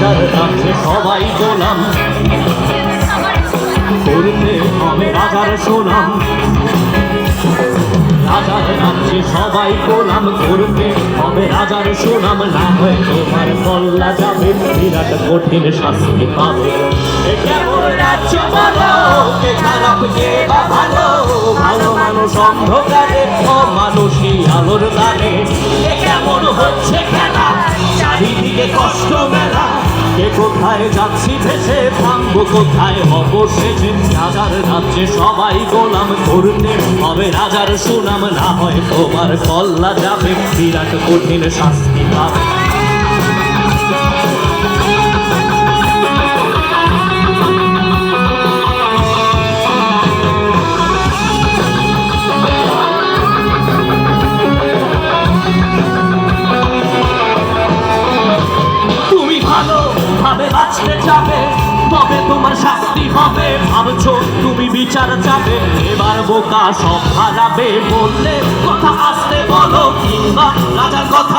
রাজার রাজ্যে সবাই গোলাম। করতে হবে রাজার সুনাম। রাজার রাজ্যে সবাই গোলাম করতে হবে রাজার সুনাম। না হয় তোমার কল্লা যাবে, বিরাট কঠিন শাস্তি পাবে। রাজ্য বলো খারাপ, কে বা ভালো? ভালো মানুষ অন্ধকারে অমানুষী আলোর দানে কেমন হচ্ছে কে কোথায় যাচ্ছি ভেসে ভাঙব, কোথায় অবশেষে রাজার রাজ্যে সবাই গোলাম করতে হবে রাজার সুনাম। না হয় তোমার কল্লা যাবে, বিরাট কঠিন শাস্তি পাবে। বাঁচতে যাবে, তবে তোমার শাস্তি হবে। ভাবছ তুমি বিচার যাবে এবার বোকা সব হারাবে। বললে কথা আসতে বলো, কিংবা রাজার কথা